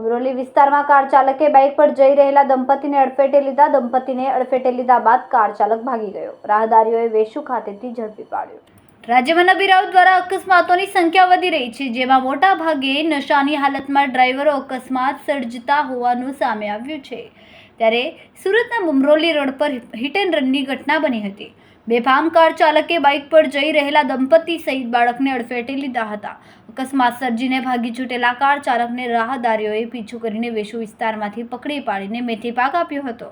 અમરોલી વિસ્તારમાં કાર ચાલકે બાઇક પર જઈ રહેલા દંપતીને અડફેટે લીધા. દંપતીને અડફેટે લીધા બાદ કાર ચાલક ભાગી ગયો. રાહદારીઓએ વેશુ ખાતેથી ઝડપી પાડ્યો. રાજ્યમાં નબીરાઓ દ્વારા અકસ્માતોની સંખ્યા વધી રહી છે, જેમાં મોટા ભાગે નશાની હાલતમાં ડ્રાઈવરો અકસ્માત સર્જતા હોવાનું સામે આવ્યું છે. ત્યારે સુરતના બુમરોલી રોડ પર હિટ એન્ડ રનની ઘટના બની હતી. બેફામ કાર ચાલકે બાઇક પર જઈ રહેલા દંપતી સહિત બાળકને અડફેટે લીધા હતા. અકસ્માત સર્જીને ભાગી છૂટેલા કાર ચાલકને રાહદારીઓએ પીછું કરીને વેશુ વિસ્તારમાંથી પકડી પાડીને મેથી પાક આપ્યો હતો.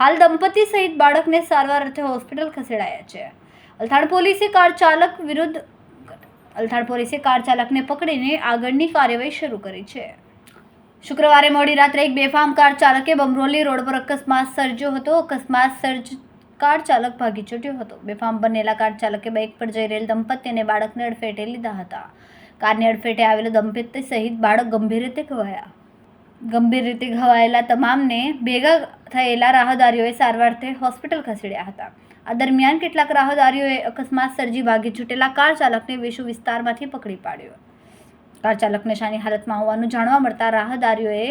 હાલ દંપતી સહિત બાળકને સારવાર અર્થે હોસ્પિટલ ખસેડાયા છે. અલથાણ પોલીસે કાર ચાલક વિરુદ્ધ અલથાણ પોલીસે કાર ચાલકને પકડીને આગળની કાર્યવાહી શરૂ કરી છે. શુક્રવારે મોડી રાત્રે એક બેફામ કાર ચાલકે બમરોલી રોડ પર અકસ્માત સર્જ્યો હતો. અકસ્માત સર્જ કાર ચાલક ભાગી છૂટ્યો હતો. બેફામ બનેલા કાર ચાલકે બાઇક પર જઈ રહેલ દંપતી અને બાળકને અડફેટે લીધા હતા. કારની અડફેટે આવેલો દંપતી સહિત બાળક ગંભીર રીતે ઘવાયા. ગંભીર રીતે ઘવાયેલા તમામને ભેગા થયેલા રાહદારીઓએ સારવારથી હોસ્પિટલ ખસેડ્યા હતા. આ દરમિયાન કેટલાક રાહદારીઓએ અકસ્માત સર્જી ભાગી છૂટેલા કાર ચાલકને વેશુ વિસ્તારમાંથી પકડી પાડ્યો. કાર ચાલક શાની હાલતમાં હોવાનું જાણવા મળતા રાહદારીઓએ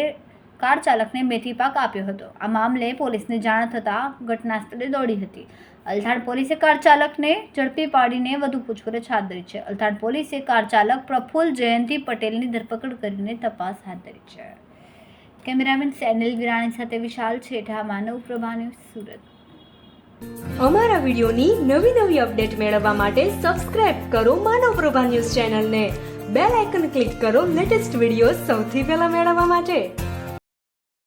કાર ચાલકને મેથી પાક આપ્યો હતો. આ મામલે પોલીસને જાણ થતાં ઘટનાસ્થળે દોડી હતી. અલથાણ પોલીસે કાર ચાલકને ઝડપી પાડીને વધુ પૂછપરછ હાથ ધરી છે. અલથાણ પોલીસે કાર ચાલક પ્રફુલ્લ જયંતિ પટેલની ધરપકડ કરીને તપાસ હાથ ધરી છે. કેમેરામેન સેનિલ વિરાણી સાથે વિશાલ છેઠા, માનવ પ્રભા સુરત. અમારા વિડીયોની નવી નવી અપડેટ મેળવવા માટે સબસ્ક્રાઇબ કરો માનવ પ્રભા ન્યૂઝ ચેનલને. બેલ આઇકન ક્લિક કરો લેટેસ્ટ વીડિયો સૌથી પહેલા મેળવવા માટે.